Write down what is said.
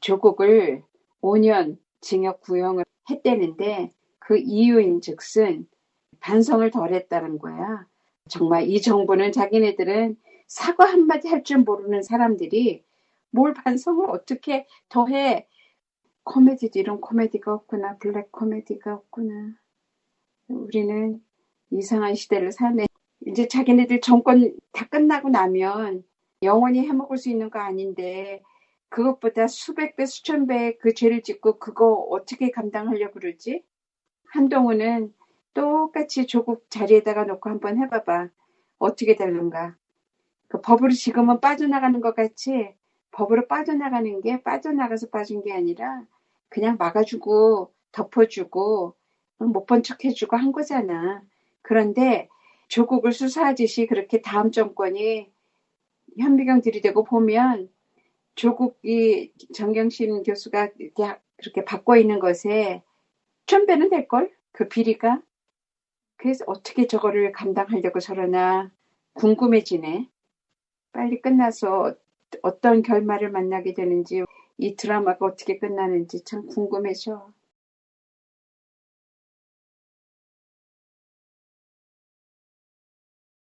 조국을 5년 징역 구형을 했대는데 그 이유인 즉슨 반성을 덜 했다는 거야. 정말 이 정부는 자기네들은 사과 한마디 할 줄 모르는 사람들이 뭘 반성을 어떻게 더 해. 코미디도 이런 코미디가 없구나. 블랙 코미디가 없구나. 우리는 이상한 시대를 사네. 이제 자기네들 정권 다 끝나고 나면 영원히 해먹을 수 있는 거 아닌데 그것보다 수백 배, 수천 배그 죄를 짓고 그거 어떻게 감당하려고 그러지? 한동훈은 똑같이 조국 자리에다가 놓고 한번 해봐봐. 어떻게 되는가. 그 법으로 지금은 빠져나가는 것 같이 법으로 빠져나가는 게 빠져나가서 빠진 게 아니라 그냥 막아주고 덮어주고 못 본 척 해주고 한 거잖아. 그런데 조국을 수사하듯이 그렇게 다음 정권이 현미경 들이대고 보면 조국이 정경심 교수가 이렇게 받고 있는 것에 천 배는 될걸? 그 비리가? 그래서 어떻게 저거를 감당하려고 저러나 궁금해지네. 빨리 끝나서 어떤 결말을 만나게 되는지 이 드라마가 어떻게 끝나는지 참 궁금해져.